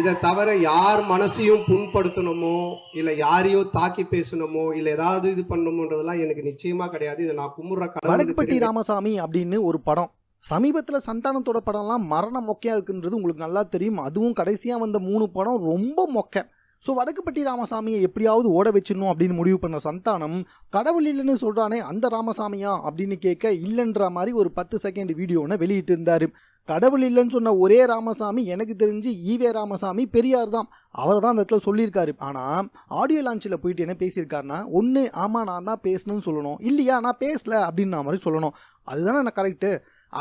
இதை தவிர யார் மனசையும் புண்படுத்தணுமோ இல்ல யாரையோ தாக்கி பேசணுமோ இல்ல ஏதாவது இது பண்ணணுமோன்றதெல்லாம் எனக்கு நிச்சயமா கிடையாது. இதை நான் கடவுளுக்கு வடக்குப்பட்டி. ராமசாமி அப்படின்னு ஒரு படம். சமீபத்தில் சந்தானத்தோட படம்லாம் மரண மொக்கையா இருக்குன்றது உங்களுக்கு நல்லா தெரியும். அதுவும் கடைசியாக வந்த மூணு படம் ரொம்ப மொக்க. ஸோ வடக்குப்பட்டி ராமசாமியை எப்படியாவது ஓட வச்சிடணும் அப்படின்னு முடிவு பண்ண சந்தானம் கடவுள் இல்லைன்னு சொல்றானே அந்த ராமசாமியா அப்படின்னு கேட்க இல்லைன்ற மாதிரி ஒரு பத்து செகண்ட் வீடியோனை வெளியிட்டு இருந்தாரு கடவுள் இல்லைன்னு சொன்ன ஒரே ராமசாமி எனக்கு தெரிஞ்சு ஈவே ராமசாமி பெரியார் தான். அவர் தான் அந்த இடத்துல சொல்லியிருக்காரு. ஆனால் ஆடியோ லான்ச்சில் போயிட்டு என்ன பேசியிருக்காருன்னா ஒன்று ஆமாம் நான் தான் பேசணும்னு சொல்லணும். இல்லையா நான் பேசல அப்படின்ற மாதிரி சொல்லணும். அதுதானே நான் கரெக்டு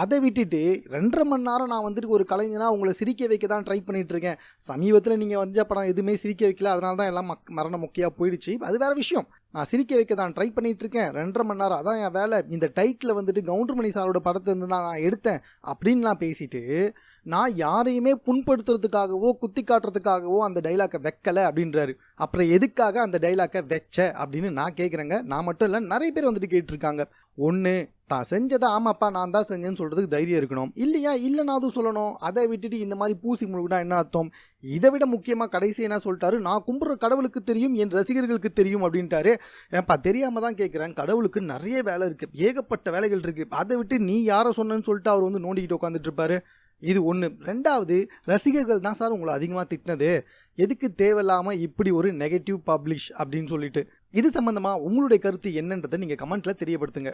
அதை விட்டுட்டு ரெண்டரை மணி நேரம் நான் வந்துட்டு ஒரு கலைஞனாக உங்களை சிரிக்க வைக்க தான் ட்ரை பண்ணிட்டு இருக்கேன் சமீபத்தில் நீங்கள் வந்த படம் எதுவுமே சிரிக்க வைக்கல. அதனால தான் எல்லாம் மக் மரண முக்கியாக போயிடுச்சு. அது வேற விஷயம். நான் சிரிக்க வைக்க தான் ட்ரை பண்ணிட்டு இருக்கேன் ரெண்டரை மணி நேரம் அதான் என் வேலை. இந்த டைட்டில் வந்துட்டு கவுண்டர்மணி சாரோட படத்தை இருந்து தான் நான் எடுத்தேன். அப்படின்லாம் பேசிட்டு நான் யாரையுமே புண்படுத்துறதுக்காகவோ குத்தி காட்டுறதுக்காகவோ அந்த டைலாக்கை வைக்கலை அப்படின்றாரு. அப்புறம் எதுக்காக அந்த டைலாக்கை வச்ச அப்படின்னு நான் கேட்குறேங்க நான் மட்டும் இல்லை நிறைய பேர் வந்துட்டு கேட்டிருக்காங்க. ஒன்று தான் செஞ்சதை ஆமாப்பா நான் தான் செஞ்சேன்னு சொல்கிறதுக்கு தைரியம் இருக்கணும். இல்லையா? இல்லைனா அதுவும் சொல்லணும். அதை விட்டுட்டு இந்த மாதிரி பூசி முழுகினா என்ன அர்த்தம்? இதை விட முக்கியமாக கடைசி என்ன சொல்லிட்டாரு? நான் கும்பிட்ற கடவுளுக்கு தெரியும் என் ரசிகர்களுக்கு தெரியும் அப்படின்ட்டாரு. ஏன்ப்பா தெரியாமல் தான் கேட்குறேன் கடவுளுக்கு நிறைய வேலை இருக்குது ஏகப்பட்ட வேலைகள் இருக்குது அதை விட்டு நீ யாரை சொன்னேன்னு சொல்லிட்டு அவர் வந்து நோண்டிக்கிட்டு உட்காந்துட்டு இருப்பாரு. இது ஒன்று ரெண்டாவது ரசிகர்கள் தான் சார் உங்களை அதிகமாக திட்டினது. எதுக்கு தேவையில்லாமல் இப்படி ஒரு நெகட்டிவ் பப்ளிஷ் அப்படின்னு சொல்லிட்டு. இது சம்மந்தமாக உங்களுடைய கருத்து என்னன்றதை நீங்கள் கமெண்ட்டில் தெரியப்படுத்துங்க.